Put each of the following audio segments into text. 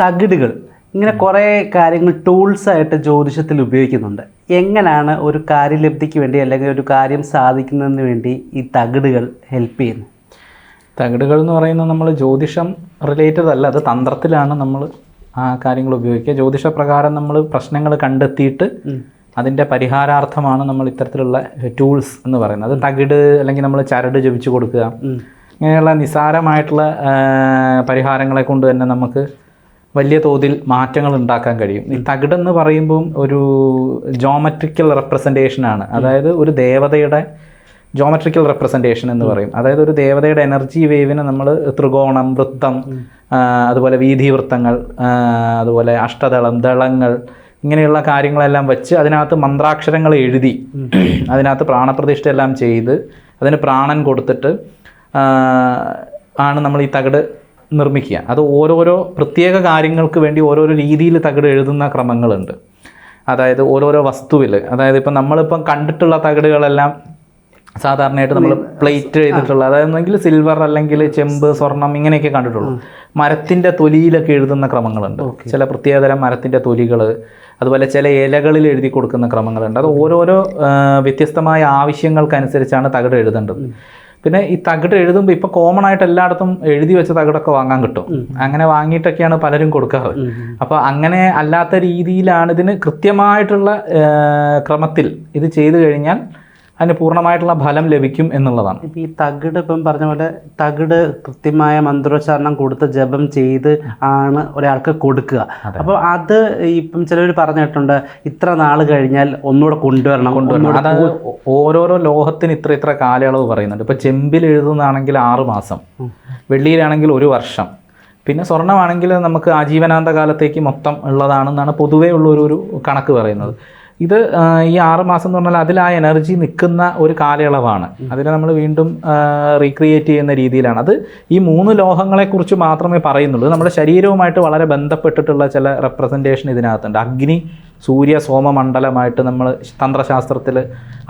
തകിടുകൾ. ഇങ്ങനെ കുറേ കാര്യങ്ങൾ ടൂൾസ് ആയിട്ട് ജ്യോതിഷത്തിൽ ഉപയോഗിക്കുന്നുണ്ട്. എങ്ങനെയാണ് ഒരു കാര്യലബ്ധിക്ക് വേണ്ടി അല്ലെങ്കിൽ ഒരു കാര്യം സാധിക്കുന്നതിന് വേണ്ടി ഈ തകിടുകൾ ഹെൽപ്പ് ചെയ്യുന്നത്? തകിടുകൾ എന്ന് പറയുന്നത് നമ്മൾ ജ്യോതിഷം റിലേറ്റഡ് അല്ല അത് തന്ത്രത്തിലാണ് നമ്മൾ ആ കാര്യങ്ങൾ ഉപയോഗിക്കുക. ജ്യോതിഷ പ്രകാരം നമ്മൾ പ്രശ്നങ്ങൾ കണ്ടെത്തിയിട്ട് അതിന്റെ പരിഹാരാർത്ഥമാണ് നമ്മൾ ഇത്തരത്തിലുള്ള ടൂൾസ് എന്ന് പറയുന്നത്. അത് തകിട് അല്ലെങ്കിൽ നമ്മൾ ചരട് ജപിച്ചു കൊടുക്കുക. ഇങ്ങനെയുള്ള നിസാരമായിട്ടുള്ള പരിഹാരങ്ങളെ കൊണ്ട് തന്നെ നമുക്ക് വലിയ തോതിൽ മാറ്റങ്ങൾ ഉണ്ടാക്കാൻ കഴിയും. ഈ തകിടെന്ന് പറയുമ്പം ഒരു ജോമെട്രിക്കൽ റെപ്രസെന്റേഷനാണ് അതായത് ഒരു ദേവതയുടെ ജോമെട്രിക്കൽ റെപ്രസെന്റേഷൻ എന്ന് പറയും. അതായത് ഒരു ദേവതയുടെ എനർജി വേവിനെ നമ്മൾ ത്രികോണം വൃത്തം അതുപോലെ വീതിവൃത്തങ്ങൾ അതുപോലെ അഷ്ടദളം ദളങ്ങൾ ഇങ്ങനെയുള്ള കാര്യങ്ങളെല്ലാം വെച്ച് അതിനകത്ത് മന്ത്രാക്ഷരങ്ങൾ എഴുതി അതിനകത്ത് പ്രാണപ്രതിഷ്ഠ എല്ലാം ചെയ്ത് അതിന് പ്രാണൻ കൊടുത്തിട്ട് ആണ് നമ്മൾ ഈ തകിട് നിർമ്മിക്കുക. അത് ഓരോരോ പ്രത്യേക കാര്യങ്ങൾക്ക് വേണ്ടി ഓരോരോ രീതിയിൽ തകിട് എഴുതുന്ന ക്രമങ്ങളുണ്ട്. അതായത് ഓരോരോ വസ്തുവിൽ അതായത് ഇപ്പം നമ്മളിപ്പം കണ്ടിട്ടുള്ള തകിടുകളെല്ലാം സാധാരണയായിട്ട് നമ്മൾ പ്ലേറ്റ് ചെയ്തിട്ടുള്ള അതായത് ഒന്നെങ്കിൽ സിൽവർ അല്ലെങ്കിൽ ചെമ്പ് സ്വർണം ഇങ്ങനെയൊക്കെ കണ്ടിട്ടുള്ളൂ. മരത്തിന്റെ തൊലിയിലൊക്കെ എഴുതുന്ന ക്രമങ്ങളുണ്ട്. ചില പ്രത്യേകതരം മരത്തിന്റെ തൊലികൾ അതുപോലെ ചില ഇലകളിൽ എഴുതി കൊടുക്കുന്ന ക്രമങ്ങളുണ്ട്. അത് ഓരോരോ വ്യത്യസ്തമായ ആവശ്യങ്ങൾക്കനുസരിച്ചാണ് തകിട് എഴുതേണ്ടത്. പിന്നെ ഈ തകിട് എഴുതുമ്പോൾ ഇപ്പൊ കോമൺ ആയിട്ട് എല്ലായിടത്തും എഴുതി വെച്ച തകിടൊക്കെ വാങ്ങാൻ കിട്ടും. അങ്ങനെ വാങ്ങിയിട്ടൊക്കെയാണ് പലരും കൊടുക്കാറ്. അപ്പൊ അങ്ങനെ അല്ലാത്ത രീതിയിലാണ് ഇതിന് കൃത്യമായിട്ടുള്ള ക്രമത്തിൽ ഇത് ചെയ്തു കഴിഞ്ഞാൽ അതിന് പൂർണമായിട്ടുള്ള ഫലം ലഭിക്കും എന്നുള്ളതാണ്. ഇപ്പം ഈ തകിട് ഇപ്പം പറഞ്ഞ പോലെ തകിട് കൃത്യമായ മന്ത്രോച്ചാരണം കൊടുത്ത് ജപം ചെയ്ത് ആണ് ഒരാൾക്ക് കൊടുക്കുക. അപ്പോൾ അത് ഇപ്പം ചിലർ പറഞ്ഞിട്ടുണ്ട് ഇത്ര നാൾ കഴിഞ്ഞാൽ ഒന്നുകൂടെ കൊണ്ടുവരണം കൊണ്ടുവരണം. അതായത് ഓരോരോ ലോഹത്തിന് ഇത്ര ഇത്ര കാലയളവ് പറയുന്നുണ്ട്. ഇപ്പോൾ ചെമ്പിൽ എഴുതുന്നതാണെങ്കിൽ ആറ് മാസം വെള്ളിയിലാണെങ്കിൽ ഒരു വർഷം. പിന്നെ സ്വർണമാണെങ്കിൽ നമുക്ക് ആജീവനാന്ത കാലത്തേക്ക് മൊത്തം ഉള്ളതാണെന്നാണ് പൊതുവേ ഉള്ള ഒരു ഒരു കണക്ക് പറയുന്നത്. ഇത് ഈ ആറ് മാസം എന്ന് പറഞ്ഞാൽ അതിൽ ആ എനർജി നിൽക്കുന്ന ഒരു കാലയളവാണ്. അതിനെ നമ്മൾ വീണ്ടും റീക്രിയേറ്റ് ചെയ്യുന്ന രീതിയിലാണ്. അത് ഈ മൂന്ന് ലോഹങ്ങളെക്കുറിച്ച് മാത്രമേ പറയുന്നുള്ളൂ. നമ്മുടെ ശരീരവുമായിട്ട് വളരെ ബന്ധപ്പെട്ടിട്ടുള്ള ചില റെപ്രസെന്റേഷൻ ഇതിനകത്തുണ്ട്. അഗ്നി സൂര്യ സോമമണ്ഡലമായിട്ട് നമ്മൾ തന്ത്രശാസ്ത്രത്തിൽ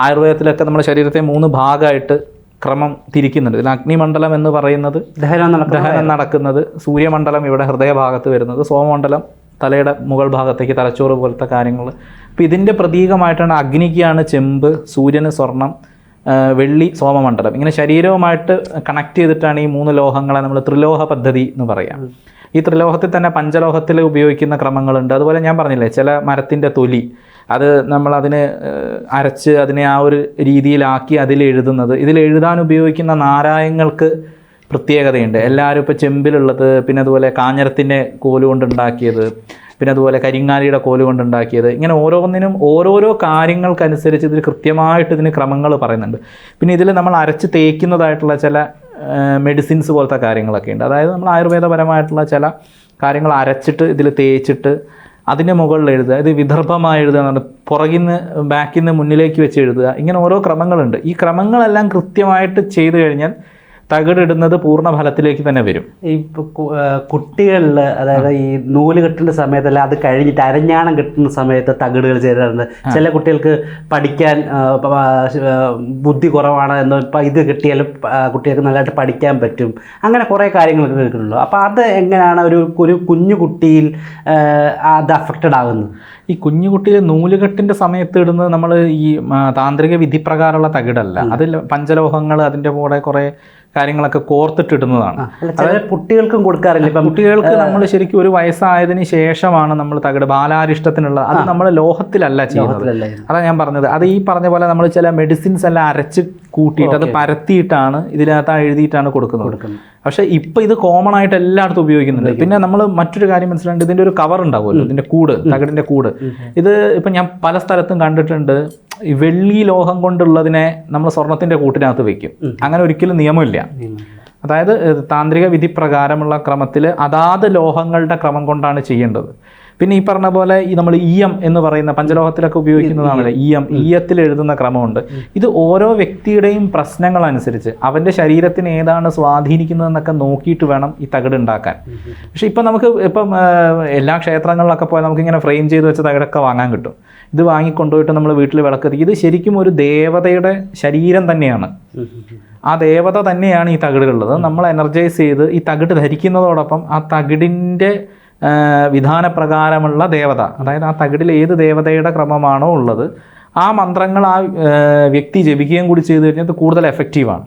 ആയുർവേദത്തിലൊക്കെ നമ്മുടെ ശരീരത്തെ മൂന്ന് ഭാഗമായിട്ട് ക്രമം തിരിക്കുന്നുണ്ട്. ഇതിൽ അഗ്നിമണ്ഡലം എന്ന് പറയുന്നത് ദഹനം ദഹനം നടക്കുന്നത് സൂര്യമണ്ഡലം ഇവിടെ ഹൃദയഭാഗത്ത് വരുന്നത്. സോമമണ്ഡലം തലയുടെ മുകൾ ഭാഗത്തേക്ക് തലച്ചോറ് പോലത്തെ കാര്യങ്ങൾ അപ്പോൾ ഇതിന്റെ പ്രതീകമായിട്ടാണ് അഗ്നിക്കാണ് ചെമ്പ് സൂര്യന് സ്വർണം വെള്ളി സോമമണ്ഡലം. ഇങ്ങനെ ശരീരവുമായിട്ട് കണക്ട് ചെയ്തിട്ടാണ് ഈ മൂന്ന് ലോഹങ്ങളെ നമ്മൾ ത്രിലോഹ പദ്ധതി എന്ന് പറയാം. ഈ ത്രിലോഹത്തിൽ തന്നെ പഞ്ചലോഹത്തിൽ ഉപയോഗിക്കുന്ന ക്രമങ്ങളുണ്ട്. അതുപോലെ ഞാൻ പറഞ്ഞില്ലേ ചില മരത്തിന്റെ തൊലി അത് നമ്മൾ അതിന് അരച്ച് അതിനെ ആ ഒരു രീതിയിലാക്കി അതിൽ എഴുതുന്നത്. ഇതിൽ എഴുതാൻ ഉപയോഗിക്കുന്ന നാരായങ്ങൾക്ക് പ്രത്യേകതയുണ്ട്. എല്ലാവരും ഇപ്പോൾ ചെമ്പിലുള്ളത് പിന്നെ അതുപോലെ കാഞ്ഞരത്തിന്റെ കോൽ കൊണ്ടുണ്ടാക്കിയത് പിന്നെ അതുപോലെ കരിങ്ങാലിയുടെ കോൽ കൊണ്ടുണ്ടാക്കിയത്. ഇങ്ങനെ ഓരോന്നിനും ഓരോരോ കാര്യങ്ങൾക്കനുസരിച്ച് ഇതിൽ കൃത്യമായിട്ട് ഇതിന് ക്രമങ്ങൾ പറയുന്നുണ്ട്. പിന്നെ ഇതിൽ നമ്മൾ അരച്ച് തേക്കുന്നതായിട്ടുള്ള ചില മെഡിസിൻസ് പോലത്തെ കാര്യങ്ങളൊക്കെ ഉണ്ട്. അതായത് നമ്മൾ ആയുർവേദപരമായിട്ടുള്ള ചില കാര്യങ്ങൾ അരച്ചിട്ട് ഇതിൽ തേച്ചിട്ട് അതിന്റെ മുകളിൽ എഴുതുക ഇത് വിദർഭമായി എഴുതുക എന്നാണ് പുറകിൽ നിന്ന് ബാക്കിൽ നിന്ന് മുന്നിലേക്ക് വെച്ച് എഴുതുക. ഇങ്ങനെ ഓരോ ക്രമങ്ങളുണ്ട്. ഈ ക്രമങ്ങളെല്ലാം കൃത്യമായിട്ട് ചെയ്തു കഴിഞ്ഞാൽ തകിടിടുന്നത് പൂർണ ഫലത്തിലേക്ക് തന്നെ വരും. ഈ കുട്ടികളിൽ അതായത് ഈ നൂൽ കെട്ടുന്ന സമയത്തല്ല അത് കഴിഞ്ഞിട്ട് അരഞ്ഞാണം കെട്ടുന്ന സമയത്ത് തകിടുകൾ ചേരാറുണ്ട് ചില കുട്ടികൾക്ക് പഠിക്കാൻ ബുദ്ധി കുറവാണ് എന്ന് ഇപ്പം ഇത് കിട്ടിയാൽ കുട്ടികൾക്ക് നല്ലതായിട്ട് പഠിക്കാൻ പറ്റും. അങ്ങനെ കുറേ കാര്യങ്ങളൊക്കെ കേൾക്കുന്നുള്ളൂ അപ്പോൾ അത് എങ്ങനെയാണ് ഒരു ഒരു കുഞ്ഞു കുട്ടിയിൽ അത് അഫക്റ്റഡ് ആകുന്നത്? ഈ കുഞ്ഞുകുട്ടിയിൽ നൂലുകെട്ടിന്റെ സമയത്ത് ഇടുന്നത് നമ്മൾ ഈ താന്ത്രിക വിധിപ്രകാരമുള്ള തകിടല്ല. അതിൽ പഞ്ചലോഹങ്ങൾ അതിന്റെ കൂടെ കുറേ കാര്യങ്ങളൊക്കെ കോർത്തിട്ടിടുന്നതാണ്. ഇടുന്നതാണ് അതായത് കുട്ടികൾക്കും കൊടുക്കാറില്ല. ഇപ്പം കുട്ടികൾക്ക് നമ്മൾ ശരിക്കും ഒരു വയസ്സായതിനു ശേഷമാണ് നമ്മൾ തകിട് ബാലാരിഷ്ടത്തിനുള്ള അത് നമ്മൾ ലോഹത്തിലല്ല ചെയ്യുന്നത്. അതാണ് ഞാൻ പറഞ്ഞത്. അത് ഈ പറഞ്ഞ പോലെ നമ്മൾ ചില മെഡിസിൻസ് എല്ലാം അരച്ച് കൂട്ടിയിട്ട് അത് പരത്തിയിട്ടാണ് ഇതിനകത്ത് എഴുതിയിട്ടാണ് കൊടുക്കുന്നത്. പക്ഷേ ഇപ്പൊ ഇത് കോമൺ ആയിട്ട് എല്ലായിടത്തും ഉപയോഗിക്കുന്നുണ്ട്. പിന്നെ നമ്മൾ മറ്റൊരു കാര്യം മനസ്സിലാണ്ട് ഇതിന്റെ ഒരു കവർ ഉണ്ടാവുമല്ലോ ഇതിന്റെ കൂട് തകിടിന്റെ കൂട്. ഇത് ഇപ്പൊ ഞാൻ പല സ്ഥലത്തും കണ്ടിട്ടുണ്ട് ഈ വെള്ളി ലോഹം കൊണ്ടുള്ളതിനെ നമ്മൾ സ്വർണത്തിന്റെ കൂട്ടിനകത്ത് വെക്കും. അങ്ങനെ ഒരിക്കലും നിയമമില്ല. അതായത് താന്ത്രിക വിധി പ്രകാരമുള്ള ക്രമത്തിൽ അതാത് ലോഹങ്ങളുടെ ക്രമം കൊണ്ടാണ് ചെയ്യേണ്ടത്. പിന്നെ ഈ പറഞ്ഞ പോലെ ഈ നമ്മൾ ഈയം എന്ന് പറയുന്ന പഞ്ചലോഹത്തിലൊക്കെ ഉപയോഗിക്കുന്നതാണല്ലോ. ഈയം ഈയത്തിൽ എഴുതുന്ന ക്രമമുണ്ട്. ഇത് ഓരോ വ്യക്തിയുടെയും പ്രശ്നങ്ങൾ അനുസരിച്ച് അവന്റെ ശരീരത്തിന് ഏതാണ് സ്വാധീനിക്കുന്നതെന്നൊക്കെ നോക്കിയിട്ട് വേണം ഈ തകിട് ഉണ്ടാക്കാൻ. പക്ഷെ ഇപ്പം നമുക്ക് ഇപ്പം എല്ലാ ക്ഷേത്രങ്ങളിലൊക്കെ പോയാൽ നമുക്കിങ്ങനെ ഫ്രെയിം ചെയ്ത് വെച്ച തകിടൊക്കെ വാങ്ങാൻ കിട്ടും. ഇത് വാങ്ങിക്കൊണ്ടുപോയിട്ട് നമ്മൾ വീട്ടിൽ വിളക്ക് കത്തിക്കും. ഇത് ശരിക്കും ഒരു ദേവതയുടെ ശരീരം തന്നെയാണ്. ആ ദേവത തന്നെയാണ് ഈ തകിടുള്ളത് നമ്മൾ എനർജൈസ് ചെയ്ത് ഈ തകിട് ധരിക്കുന്നതോടൊപ്പം ആ തകിടിന്റെ വിധാനപ്രകാരമുള്ള ദേവത അതായത് ആ തകിടിൽ ഏത് ദേവതയുടെ ക്രമമാണോ ഉള്ളത് ആ മന്ത്രങ്ങൾ ആ വ്യക്തി ജപിക്കുകയും കൂടി ചെയ്തു കഴിഞ്ഞാൽ അത് കൂടുതൽ എഫക്റ്റീവാണ്